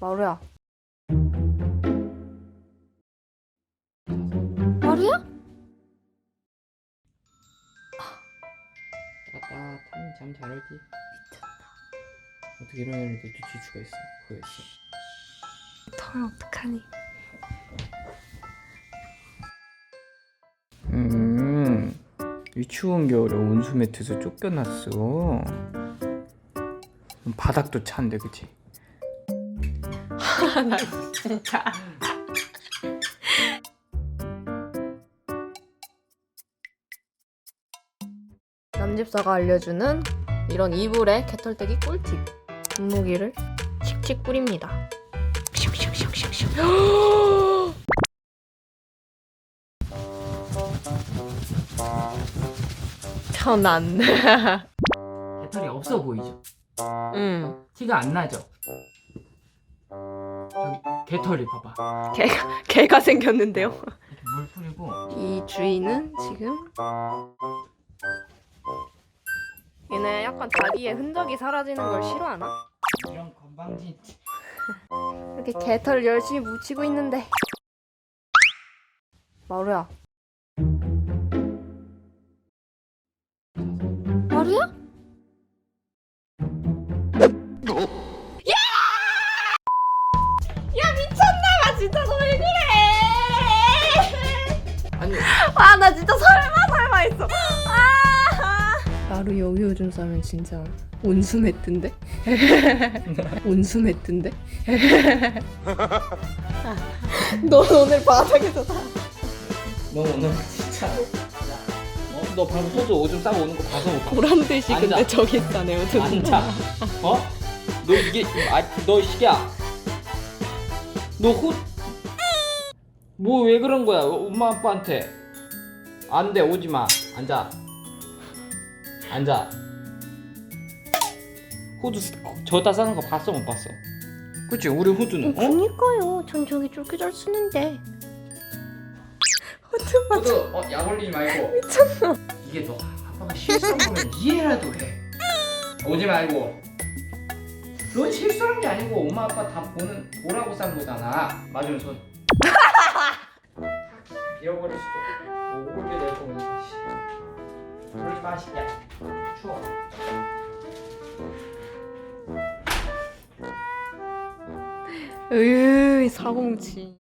마루야. 마루야? 따뜻한 잠잘 오지? 미쳤다. 어떻게 이런 애를 내쫓을 수가 있어 그랬어 털 어떡하니? 음, 이 추운 겨울에 온수 매트에서 쫓겨났어. 바닥도 찬데, 그치? 나 진짜. 남집사가 알려주는 이런 이불에 개털떼기 꿀팁. 분무기를 칙칙 뿌립니다. 슉슉슉슉슉. 천안. 개털이 없어 보이죠? 응. 티가 안 나죠? 개털이 봐봐. 개가 개가 생겼는데요. 이렇게 물 뿌리고 이 주인은 지금 얘네 약간 자기의 흔적이 사라지는 걸 싫어하나? 이런 건방진 이렇게 개털 열심히 묻히고 있는데 마루야 마루야? 야 아 나 진짜 설마 설마 했어 아 마루 여기 오줌 싸면 진짜 온수 매트인데? 온수 매트인데? 넌 오늘 바닥에서 다 너 오늘 진짜 어? 너 방금 호주 오줌 싸고 오는 거 봐서 못 봤어? 보란 듯이 앉아. 근데 저기 있다네 요즘 앉아 어? 너 이게 아너 시기야 너호 뭐왜 그런 거야 엄마 아빠한테 안돼 오지 마. 앉아. 앉아. 호두 쓰- 저다 싸는 거 봤어 못 봤어? 그치 우리 호두는. 어? 그니까요. 전 저기 저렇게 잘 쓰는데. 어떡 호두 어, 약 올리지 말고. 이게 너 아빠가 실수한 거면 이해라도 해. 오지 말고. 넌 실수한 게 아니고 엄마 아빠 다 보는 보라고 싼 거잖아. 맞으면 손. 잃어버릴 수도 있고 오골게 내고 오니까 씨 그러지 마 씨 야 추워. 으이 사고뭉치